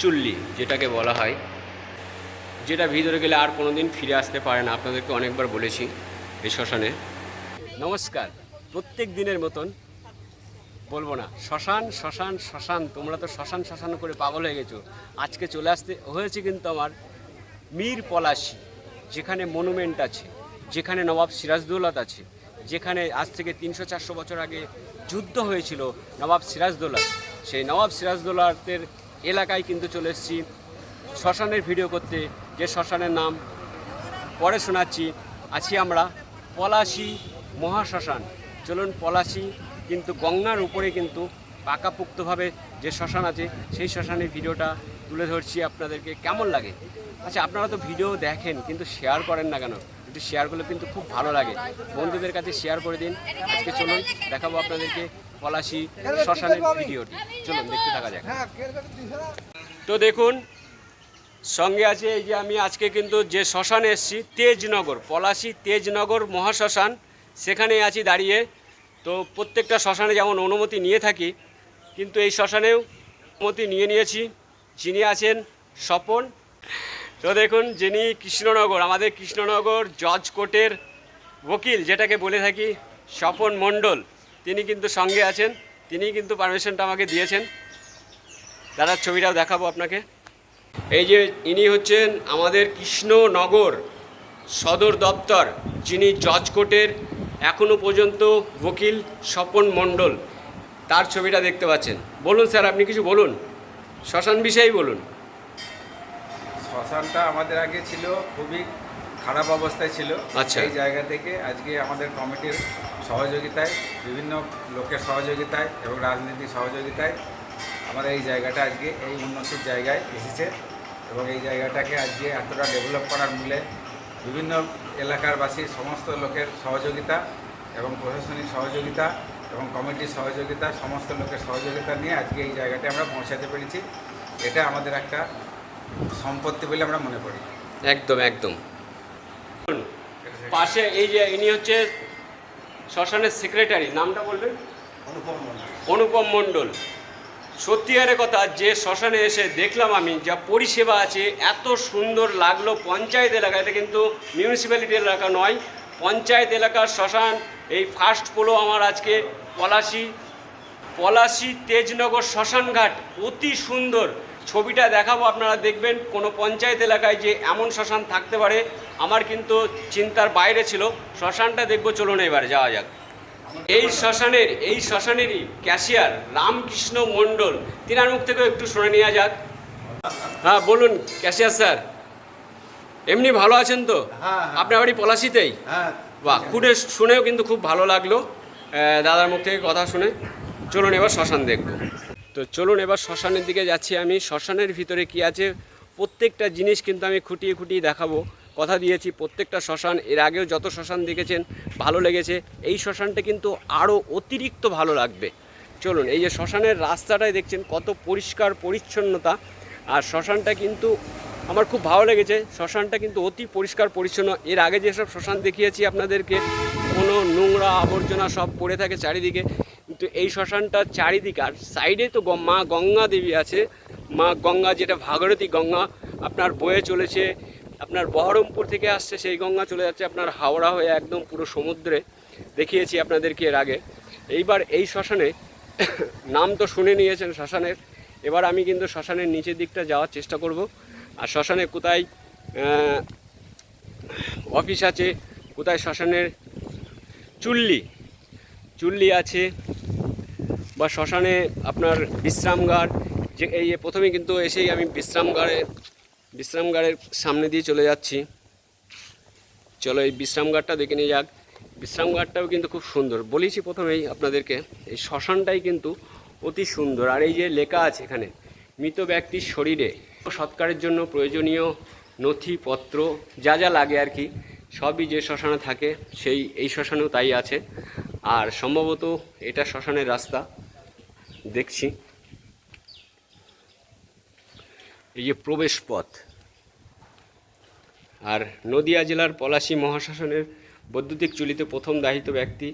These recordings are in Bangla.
চুল্লি, যেটাকে বলা হয়, যেটা ভিতরে গেলে আর কোনো দিন ফিরে আসতে পারে না। আপনাদেরকে অনেকবার বলেছি এই শ্মশানে। নমস্কার, প্রত্যেক দিনের মতন বলব না, শ্মশান শ্মশান শ্মশান, তোমরা তো শ্মশান শ্মশান করে পাগল হয়ে গেছো। আজকে চলে আসতে হয়েছে কিন্তু আমার মীর পলাশি, যেখানে মনুমেন্ট আছে, যেখানে নবাব সিরাজদৌলত আছে, যেখানে আজ থেকে তিনশো চারশো বছর আগে যুদ্ধ হয়েছিল নবাব সিরাজদৌলত। সেই নবাব সিরাজদৌলতের এলাকায় কিন্তু চলে এসেছি। শ্মশানের ভিডিও করতে, যে শ্মশানের নাম পরে শোনাচ্ছি। আছি আমরা পলাশি মহাশ্মশান। চলুন পলাশি কিন্তু গঙ্গার উপরে কিন্তু পাকাপুক্তভাবে যে শ্মশান আছে, সেই শ্মশানের ভিডিওটা তুলে ধরছি আপনাদেরকে। কেমন লাগে? আচ্ছা আপনারা তো ভিডিও দেখেন, কিন্তু শেয়ার করেন না কেন? একটু শেয়ার করলে কিন্তু খুব ভালো লাগে। বন্ধুদের কাছে শেয়ার করে দিন। আজকে চলুন দেখাবো আপনাদেরকে পলাশি শ্মশানের ভিডিওটি। চলুন দেখতে থাকা যাক। তো দেখুন সঙ্গে আছে এই যে আমি আজকে কিন্তু যে শ্মশানে এসেছি তেজনগর পলাশি তেজনগর মহাশ্মশান সেখানে আছি দাঁড়িয়ে। তো প্রত্যেকটা শ্মশানে যেমন অনুমতি নিয়ে থাকি কিন্তু এই শ্মশানেও অনুমতি নিয়ে নিয়েছি। যিনি আছেন স্বপন। তো দেখুন যিনি কৃষ্ণনগর আমাদের কৃষ্ণনগর জজ কোর্টের ওকিল যেটাকে বলে থাকি স্বপন মণ্ডল। তিনি কিন্তু সঙ্গে আছেন তিনি কিন্তু পারমিশনটা আমাকে দিয়েছেন। দাদার ছবিটাও দেখাবো আপনাকে। এই যে ইনি হচ্ছেন আমাদের কৃষ্ণনগর সদর দপ্তর, যিনি জজ কোর্টের এখনও পর্যন্ত ওকিল স্বপন মণ্ডল, তার ছবিটা দেখতে পাচ্ছেন। বলুন স্যার, আপনি কিছু বলুন। শ্মশান বিষয়েই বলুন। শ্মশানটা আমাদের আগে ছিল খুবই খারাপ অবস্থায় ছিল। আচ্ছা। এই জায়গা থেকে আজকে আমাদের কমিটির সহযোগিতায় বিভিন্ন লোকের সহযোগিতায় এবং রাজনীতির সহযোগিতায় আমাদের এই জায়গাটা আজকে এই উন্নতির জায়গায় এসেছে এবং এই জায়গাটাকে আজকে এতটা ডেভেলপ করার মূলে বিভিন্ন এলাকার বাসীর সমস্ত লোকের সহযোগিতা এবং প্রশাসনিক সহযোগিতা এবং কমিটির সহযোগিতা সমস্ত লোকের সহযোগিতা নিয়ে আজকে এই জায়গাটা আমরা পৌঁছাতে পেরেছি। এটা আমাদের একটা সম্পত্তি বলে আমরা মনে করি। একদম একদম। পাশে এই যে ইনি হচ্ছে শ্মশানের সেক্রেটারি নামটা বলবেন? অনুপম মণ্ডল। সত্যিকারের কথা যে শ্মশানে এসে দেখলাম আমি যা পরিষেবা আছে এত সুন্দর লাগল পঞ্চায়েত এলাকা এটা কিন্তু মিউনিসিপ্যালিটি এলাকা নয় পঞ্চায়েত এলাকার শ্মশান এই ফার্স্ট পোলো আমার আজকে পলাশি পলাশি তেজনগর শ্মশানঘাট অতি সুন্দর। ছবিটা দেখাবো আপনারা দেখবেন কোনো পঞ্চায়েত এলাকায় যে এমন শ্মশান থাকতে পারে আমার কিন্তু চিন্তার বাইরে ছিল। শ্মশানটা দেখব চলুন এবার যাওয়া যাক। এই শ্মশানের এই শ্মশানেরই ক্যাশিয়ার রামকৃষ্ণ মণ্ডল। তিনার মুখ থেকেও একটু শুনে নেওয়া যাক। হ্যাঁ বলুন ক্যাশিয়ার স্যার। এমনি ভালো আছেন তো? হ্যাঁ, হ্যাঁ। আপনার বাড়ি পলাশিতেই? হ্যাঁ। বাহ খুঁড়ে শুনেও কিন্তু খুব ভালো লাগল। দাদার মুখ থেকে কথা শুনে। চলুন এবার শ্মশান দেখব। তো চলুন এবার শ্মশানের দিকে যাচ্ছি আমি। শ্মশানের ভিতরে কি আছে? প্রত্যেকটা জিনিস কিন্তু আমি খুঁটিয়ে খুঁটিয়ে দেখাবো। কথা দিয়েছি, প্রত্যেকটা শ্মশান, এর আগেও যত শ্মশান দেখেছেন, ভালো লেগেছে। এই শ্মশানটা কিন্তু আরও অতিরিক্ত ভালো লাগবে। চলুন, এই যে শ্মশানের রাস্তাটাই দেখছেন, কত পরিষ্কার পরিচ্ছন্নতা। আর শ্মশানটা কিন্তু আমার খুব ভালো লেগেছে, শ্মশানটা কিন্তু অতি পরিষ্কার পরিচ্ছন্ন। এর আগে যেসব শ্মশান দেখিয়েছি আপনাদেরকে, কোনো নোংরা আবর্জনা সব পড়ে থাকে চারিদিকে। কিন্তু এই শ্মশানটার চারিদিকে, আর সাইডে তো মা গঙ্গা দেবী আছে। মা গঙ্গা যেটা ভাগীরথী গঙ্গা আপনার বয়ে চলেছে, আপনার বহরমপুর থেকে আসছে, সেই গঙ্গা চলে যাচ্ছে আপনার হাওড়া হয়ে একদম পুরো সমুদ্রে। দেখিয়েছি আপনাদেরকে এর আগে। এইবার এই শ্মশানে নাম তো শুনে নিয়েছেন শ্মশানের। এবার আমি কিন্তু শ্মশানের নিচের দিকটা যাওয়ার চেষ্টা করব। আর শ্মশানে কোথায় অফিস আছে, কোথায় শ্মশানের চুল্লি? চুল্লি আছে বা শ্মশানে আপনার বিশ্রামগার যে এই প্রথমে কিন্তু এসেই আমি বিশ্রামগারে বিশ্রামগারের সামনে দিয়ে চলে যাচ্ছি। চলো এই বিশ্রামগারটা দেখে নিয়ে যাক। বিশ্রামগারটাও কিন্তু খুব সুন্দর। বলেছি প্রথমেই আপনাদেরকে, এই শ্মশানটাই কিন্তু অতি সুন্দর। আর এই যে লেখা আছে এখানে, মৃত ব্যক্তির শরীরে সৎকারের জন্য প্রয়োজনীয় নথিপত্র, যা যা লাগে আর কি, সবই যে শ্মশানে থাকে, সেই, এই শ্মশানেও তাই আছে। আর সম্ভবত এটা শ্মশানের রাস্তা। দেখছি। এই যে প্রবেশ পথ। আর নদিয়া জেলার পলাশী মহাশাসনের বৈদ্যুতিক চুলিতে প্রথম দাহিত ব্যক্তি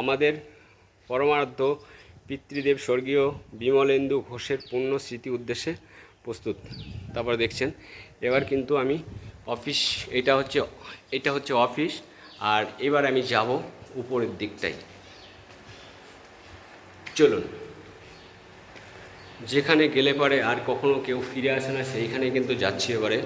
আমাদের পরমার্ধ পিতৃদেব স্বর্গীয় বিমলেন্দু ঘোষের পূর্ণ স্মৃতি উদ্দেশ্যে প্রস্তুত। তারপরে দেখছেন, এবার কিন্তু আমি অফিস, এটা হচ্ছে এটা হচ্ছে অফিস, আর এবার আমি যাব উপরের দিকটাই চলুন। যেখানে গেলে পরে আর কখনো কেউ ফিরে আসে না সেইখানে কিন্তু যাচ্ছি এবারে।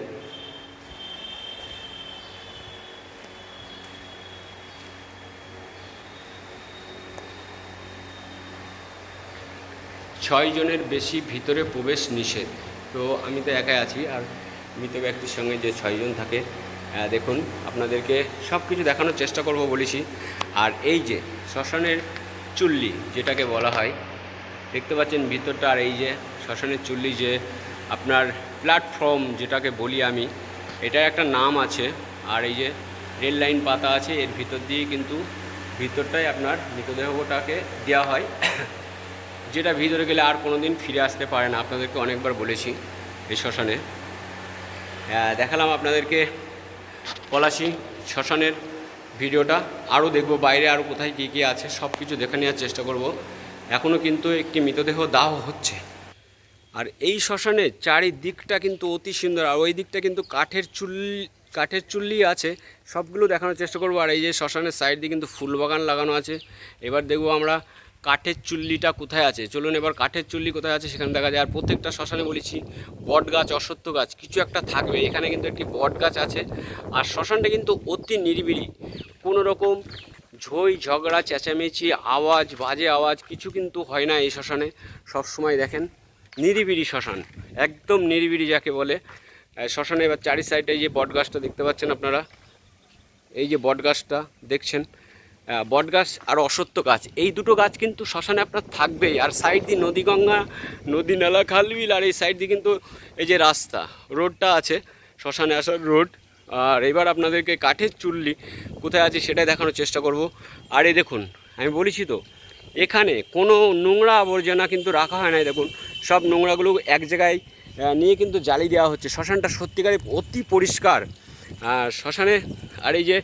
ছয় জনের বেশি ভিতরে প্রবেশ নিষেধ। তো আমি তো একাই আছি আর মৃত ব্যক্তির সঙ্গে যে ছয়জন থাকে দেখুন, আপনাদেরকে সব কিছু দেখানোর চেষ্টা করব বলেছি। আর এই যে শ্মশানের চুল্লি, যেটাকে বলা হয় দেখতে পাচ্ছেন ভিতরটা আর এই যে শ্মশানের চুল্লি যে আপনার প্ল্যাটফর্ম যেটাকে বলি আমি, এটার একটা নাম আছে আর এই যে রেল লাইন পাতা আছে, এর ভিতর দিয়ে কিন্তু ভিতরটাই আপনার মৃতদেহটাকে দেওয়া হয়। যেটা ভিতরে গেলে আর কোনো দিন ফিরে আসতে পারে না। আপনাদেরকে অনেকবার বলেছি এই শ্মশানে। দেখালাম আপনাদেরকে পলাশি শ্মশানের ভিডিওটা। আরও দেখব বাইরে আরও কোথায় কী কী আছে সব কিছু দেখে নেওয়ার চেষ্টা করব। এখনও কিন্তু একটি মৃতদেহ দাহ হচ্ছে। আর এই শ্মশানে চারিদিকটা কিন্তু অতি সুন্দর, আর ওই দিকটা কিন্তু কাঠের চুল্লি কাঠের চুল্লি আছে, সবগুলো দেখানোর চেষ্টা করব। আর এই যে শ্মশানের সাইড দিয়ে কিন্তু ফুল বাগান লাগানো আছে। এবার দেখব আমরা কাঠের চুল্লিটা কোথায় আছে। চলুন এবার কাঠের চুল্লি কোথায় আছে সেখানে দেখা যায়। আর প্রত্যেকটা শ্মশানে বলেছি, বট গাছ, অশ্বত্থ গাছ, কিছু একটা থাকবে। এখানে কিন্তু একটি বট গাছ আছে। আর শ্মশানটা কিন্তু অতি নিরিবিলি, কোনো রকম ঝই ঝগড়া চেঁচামেচি আওয়াজ বাজে আওয়াজ কিছু কিন্তু হয় না এই শ্মশানে। সবসময় দেখেন নিরিবিড়ি শ্মশান একদম নিরিবিড়ি যাকে বলে। শ্মশানে এবার চারি সাইডে এই যে বট গাছটা দেখতে পাচ্ছেন আপনারা এই যে বট গাছটা দেখছেন আহ, বট গাছ আর অশ্বত্থ গাছ এই দুটো গাছ কিন্তু শ্মশানে আপনার থাকবেই। আর সাইড দিয়ে নদী গঙ্গা নদী নালা খালবিল আর এই সাইড দিয়ে কিন্তু এই যে রাস্তা রোডটা আছে শ্মশানে আসার রোড আর এবার আপনাদেরকে কাঠের চুল্লি কোথায় আছে সেটাই দেখানোর চেষ্টা করব। আর এই দেখুন, আমি বলেছি তো, এখানে কোনো নোংরা আবর্জনা কিন্তু রাখা হয় না। দেখুন, সব নোংরাগুলো এক জায়গায় নিয়ে কিন্তু জ্বালি দেওয়া হচ্ছে। শ্মশানটা সত্যিকারে অতি পরিষ্কার। শ্মশানে, আর এই যে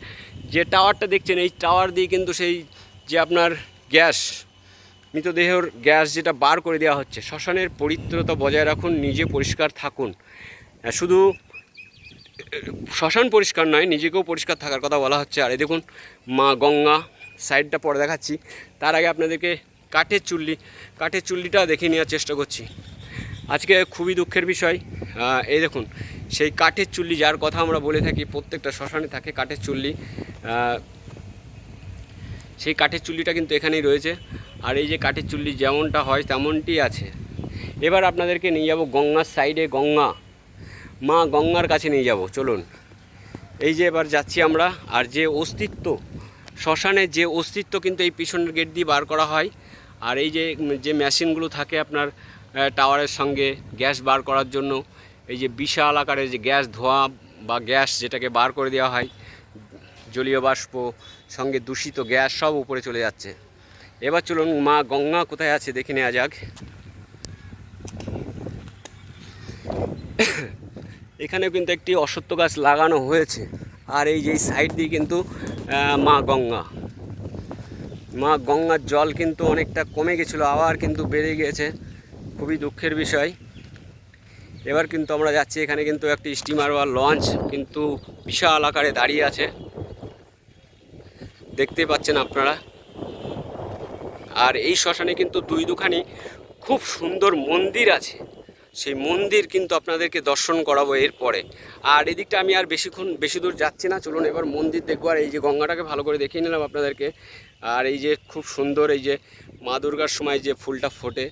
যে টাওয়ারটা দেখছেন, এই টাওয়ার দিয়ে কিন্তু সেই যে আপনার গ্যাস, মৃতদেহর গ্যাস যেটা বার করে দেওয়া হচ্ছে, শ্মশানের পবিত্রতা বজায় রাখুন, নিজে পরিষ্কার থাকুন। শুধু শ্মশান পরিষ্কার নয়, নিজেকেও পরিষ্কার থাকার কথা বলা হচ্ছে। আর এই দেখুন, মা গঙ্গা, সাইডটা পরে দেখাচ্ছি। তার আগে আপনাদেরকে কাঠের চুল্লি, কাঠের চুল্লিটা দেখে নেওয়ার চেষ্টা করছি। আজকে খুবই দুঃখের বিষয়। এই দেখুন, সেই কাঠের চুল্লি, যার কথা আমরা বলে থাকি, প্রত্যেকটা শ্মশানে থাকে কাঠের চুল্লি। সেই কাঠের চুল্লিটা কিন্তু এখানেই রয়েছে। আর এই যে কাঠের চুল্লি যেমনটা হয়, তেমনটি আছে। এবার আপনাদেরকে নিয়ে যাব গঙ্গার সাইডে গঙ্গা। মা গঙ্গার কাছে নিয়ে যাব, চলুন। এই যে এবার যাচ্ছি আমরা, আর যে অস্তিত্ব শ্মশানের যে অস্তিত্ব কিন্তু এই পিছনের গেট দিয়ে বার করা হয়, আর এই যে যে মেশিনগুলো থাকে আপনার টাওয়ারের সঙ্গে গ্যাস বার করার জন্য, এই যে বিশাল আকারের যে গ্যাস ধোঁয়া বা গ্যাস যেটাকে বার করে দেওয়া হয়, জলীয় বাষ্প, সঙ্গে দূষিত গ্যাস সব উপরে চলে যাচ্ছে। এবার চলুন, মা গঙ্গা কোথায় আছে দেখে নেওয়া যাক। এখানেও কিন্তু একটি অশ্বত্থ গাছ লাগানো হয়েছে। আর এই যে সাইড দিয়ে কিন্তু মা গঙ্গা। মা গঙ্গার জল কিন্তু অনেকটা কমে গেছিল, আবার কিন্তু বেড়ে গিয়েছে। খুবই দুঃখের বিষয়। এবার কিন্তু আমরা যাচ্ছি, এখানে কিন্তু একটি স্টিমার বা লঞ্চ কিন্তু বিশাল আকারে দাঁড়িয়ে আছে। দেখতে পাচ্ছেন আপনারা। আর এই শ্মশানে কিন্তু দুই দুখানি খুব সুন্দর মন্দির আছে। সেই মন্দির কিন্তু আপনাদেরকে দর্শন করাবো এরপরে। আর এদিকটা আমি আর বেশিক্ষণ, বেশি দূর যাচ্ছি না, চলুন এবার মন্দির দেখব। আর এই যে গঙ্গাটাকে ভালো করে দেখিয়ে নিলাম আপনাদেরকে। আর এই যে খুব সুন্দর এই যে মা দুর্গার সময় যে ফুলটা ফোটে,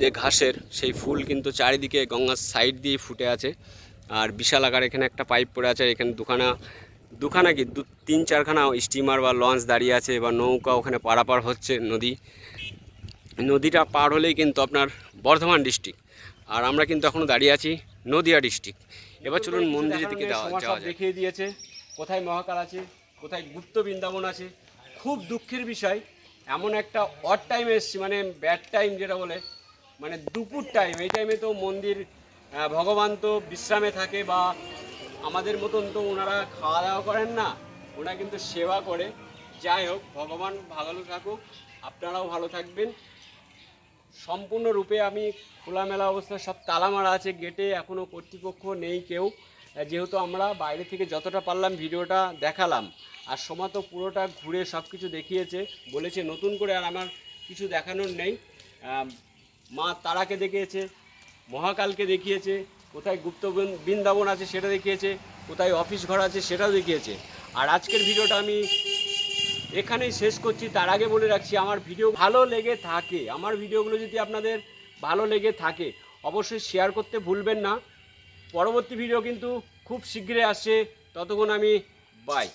যে ঘাসের, সেই ফুল কিন্তু চারিদিকে গঙ্গার সাইড দিয়ে ফুটে আছে। আর বিশাল আকার এখানে একটা পাইপ পড়ে আছে এখানে দুখানা দুখানা কি, দু, তিন চারখানা স্টিমার বা লঞ্চ দাঁড়িয়ে আছে, বা নৌকা ওখানে পারাপার হচ্ছে নদী। নদীটা পার হলেই কিন্তু আপনার বর্ধমান ডিস্ট্রিক্ট আর আমরা কিন্তু এখনও দাঁড়িয়ে আছি নদিয়া ডিস্ট্রিক্ট। এবার চলুন মন্দিরের দিকে যাওয়া দেখিয়ে দিয়েছে কোথায় মহাকাল আছে কোথায় গুপ্ত বৃন্দাবন আছে। খুব দুঃখের বিষয় এমন একটা অড টাইম এসছি মানে ব্যাড টাইম যেটা বলে মানে দুপুর টাইম এই টাইমে তো মন্দির ভগবান তো বিশ্রামে থাকে বা আমাদের মতন তো ওনারা খাওয়া দাওয়া করেন না ওনারা কিন্তু সেবা করে। যাই হোক ভগবান ভালো থাকুক আপনারাও ভালো থাকবেন। সম্পূর্ণরূপে আমি খোলামেলা অবস্থায় সব তালা মারা আছে গেটে এখনও কর্তৃপক্ষ নেই কেউ। যেহেতু আমরা বাইরে থেকে যতটা পারলাম ভিডিওটা দেখালাম, আর সোমা তো পুরোটা ঘুরে সব কিছু দেখিয়েছে, বলেছে নতুন করে আর আমার কিছু দেখানোর নেই। মা তারাকে দেখিয়েছে, মহাকালকে দেখিয়েছে, কোথায় গুপ্ত বৃন্দাবন আছে সেটা দেখিয়েছে, কোথায় অফিস ঘর আছে সেটাও দেখিয়েছে। আর আজকের ভিডিওটা আমি এখানেই শেষ করছি। তার আগে বলে রাখছি, আমার ভিডিও ভালো লেগে থাকে, আমার ভিডিওগুলো যদি আপনাদের ভালো লেগে থাকে, অবশ্যই শেয়ার করতে ভুলবেন না। পরবর্তী ভিডিও কিন্তু খুব শীঘ্রই আসে ততক্ষণ আমি বাই